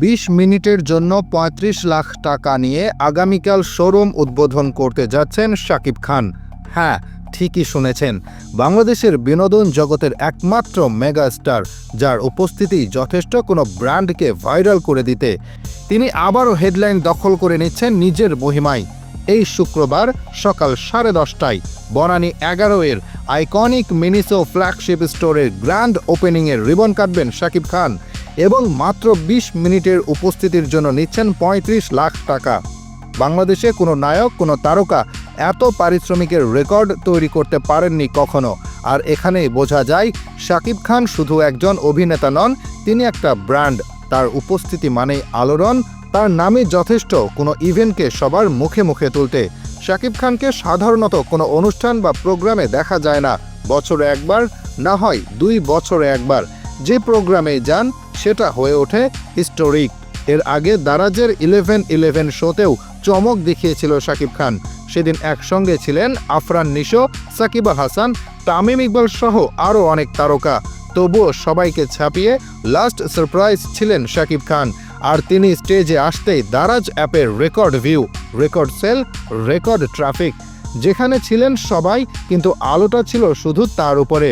বিশ মিনিটের জন্য ৩৫ লাখ টাকা নিয়ে আগামীকাল শোরুম উদ্বোধন করতে যাচ্ছেন শাকিব খান। হ্যাঁ ঠিকই শুনেছেন, বাংলাদেশের বিনোদন জগতের একমাত্র মেগা স্টার যার উপস্থিতি যথেষ্ট কোনো ব্র্যান্ডকে ভাইরাল করে দিতে। তিনি আবারও হেডলাইন দখল করে নিচ্ছেন নিজের মহিমায়। এই শুক্রবার সকাল সাড়ে দশটায় বনানী এগারো এর আইকনিক মিনিসো ফ্ল্যাগশিপ স্টোরের গ্র্যান্ড ওপেনিংয়ের রিবন কাটবেন শাকিব খান। এবং মাত্র ২০ মিনিটের উপস্থিতির জন্য নিচ্ছেন ৩৫ লাখ টাকা। বাংলাদেশে কোনো নায়ক, কোনো তারকা এত পারিশ্রমিকের রেকর্ড তৈরি করতে পারেননি কখনো। আর এখানেই বোঝা যায়, শাকিব খান শুধু একজন অভিনেতা নন, তিনি একটা ব্র্যান্ড। তার উপস্থিতি মানেই আলোড়ন, তার নামে যথেষ্ট কোনো ইভেন্টকে সবার মুখে মুখে তুলতে। শাকিব খানকে সাধারণত কোনো অনুষ্ঠান বা প্রোগ্রামে দেখা যায় না, বছরে একবার, না হয় দুই বছরে একবার। যে প্রোগ্রামে যান সেটা হয়ে ওঠে হিস্টোরিক এর আগে দারাজের ইলেভেন ইলেভেন শোতেও চমক দেখিয়েছিল শাকিব খান। সেদিন একসঙ্গে ছিলেন আফরান নিশো, সাকিবা হাসান, তামিম ইকবাল সহ আরও অনেক তারকা। তবুও সবাইকে ছাপিয়ে লাস্ট সারপ্রাইজ ছিলেন শাকিব খান। আর তিনি স্টেজে আসতেই দারাজ অ্যাপের record view record sale record traffic যেখানে ছিলেন সবাই, কিন্তু আলোটা ছিল শুধু তার উপরে।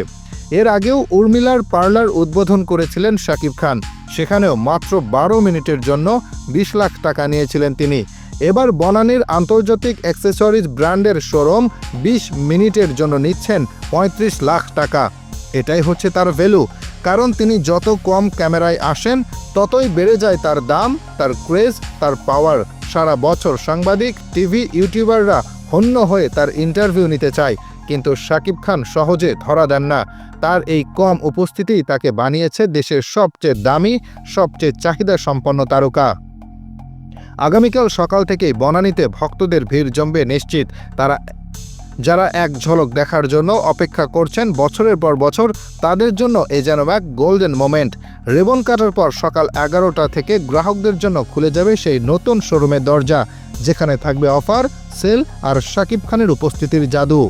এর আগেও উর্মিলার পার্লার উদ্বোধন করেছিলেন শাকিব খান। সেখানেও মাত্র বারো মিনিটের জন্য বিশ লাখ টাকা নিয়েছিলেন তিনি। এবার বনানীর আন্তর্জাতিক অ্যাক্সেসরিজ ব্র্যান্ডের শোরুম বিশ মিনিটের জন্য নিচ্ছেন পঁয়ত্রিশ লাখ টাকা। এটাই হচ্ছে তার ভ্যালু। কারণ তিনি যত কম ক্যামেরায় আসেন, ততই বেড়ে যায় তার দাম, তার ক্রেজ, তার পাওয়ার। সারা বছর সাংবাদিক, টিভি ইউটিউবাররা হন্য হয়ে তার ইন্টারভিউ নিতে চায়, কিন্তু শাকিব খান সহজে ধরা দেন না। তার এই কম উপস্থিতি তাকে বানিয়েছে দেশের সবচেয়ে দামি, সবচেয়ে চাহিদা সম্পন্ন তারকা। আগামীকাল সকাল থেকেই বনানীতে ভক্তদের ভিড় জমবে নিশ্চিত। তারা, যারা এক ঝলক দেখার জন্য অপেক্ষা করছেন বছরের পর বছর, তাদের জন্য এ যেন এক গোল্ডেন মোমেন্ট রেবন কাটার পর সকাল এগারোটা থেকে গ্রাহকদের জন্য খুলে যাবে সেই নতুন শোরুমের দরজা, যেখানে থাকবে অফার সেল আর শাকিব খানের উপস্থিতির জাদু।